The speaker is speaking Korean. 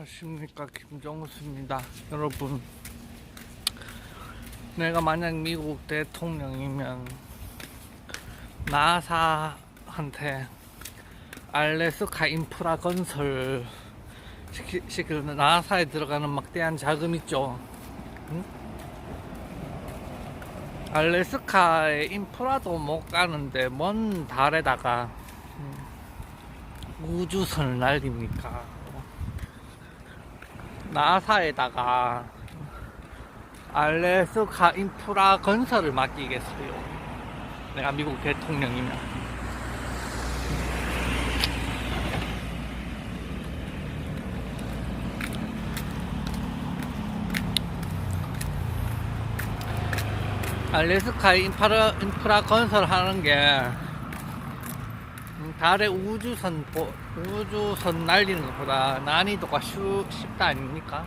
안녕하십니까. 김정수입니다. 여러분 내가 만약 미국 대통령이면 나사한테 알래스카 인프라 건설 시키, 시키는 나사에 들어가는 막대한 자금 있죠? 응? 알래스카에 인프라도 못 가는데 먼 달에다가 음, 우주선을 날립니까 나사에다가 알래스카 인프라 건설을 맡기겠어요. 내가 미국 대통령이면. 알래스카 인프라, 인프라 건설하는 게 음, 달에 우주선 보- 우주선 날리는 것보다 난이도가 쉬, 쉽다 아닙니까?